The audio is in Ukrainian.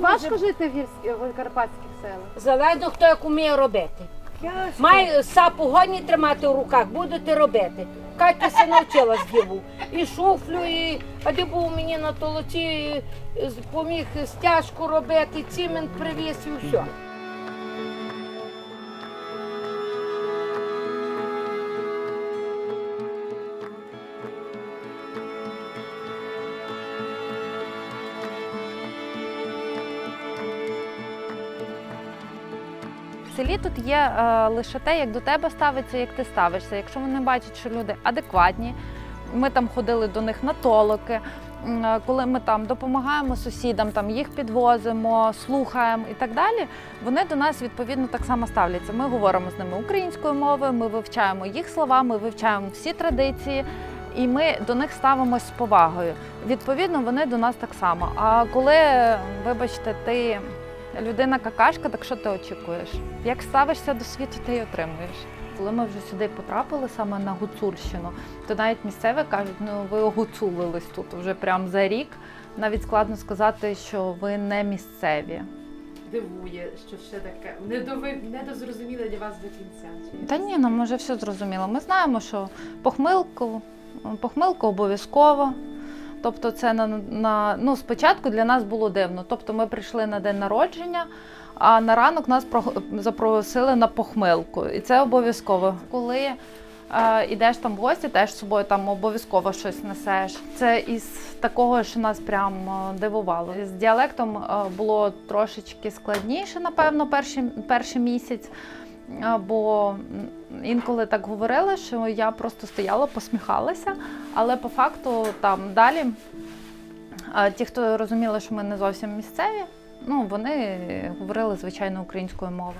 важко жити в гірських в карпатських селах? Залежно хто як уміє робити. Має сапу гоні тримати в руках, будете робити. Катя се навчила з діву. І шуфлю, і а де був мені на толоці, і, з- поміг стяжку робити, цімент привіз і все. В селі тут є е, лише те, як до тебе ставиться, як ти ставишся. Якщо вони бачать, що люди адекватні, ми там ходили до них на толоки. е, Коли ми там допомагаємо сусідам, там їх підвозимо, слухаємо і так далі, вони до нас відповідно так само ставляться. Ми говоримо з ними українською мовою, ми вивчаємо їх слова, ми вивчаємо всі традиції, і ми до них ставимось з повагою. Відповідно, вони до нас так само. А коли, вибачте, ти людина какашка, так що ти очікуєш? Як ставишся до світу, ти й отримуєш. Коли ми вже сюди потрапили саме на Гуцульщину, то навіть місцеві кажуть, ну ви огуцулились тут вже прям за рік. Навіть складно сказати, що ви не місцеві. Дивує, що ще таке недови... недозрозуміле для вас до кінця. Та ні, нам вже все зрозуміло. Ми знаємо, що похмилку, похмилку обов'язково. Тобто, це на, на ну спочатку для нас було дивно. Тобто, ми прийшли на день народження, а на ранок нас про- запросили на похмилку, і це обов'язково. Коли е, ідеш там в гості, теж з собою там обов'язково щось несеш. Це із такого, що нас прям е, дивувало. З діалектом е, було трошечки складніше, напевно, перший, перший місяць. Бо інколи так говорили, що я просто стояла, посміхалася, але по факту там далі ті, хто розуміли, що ми не зовсім місцеві, ну вони говорили звичайно українською мовою.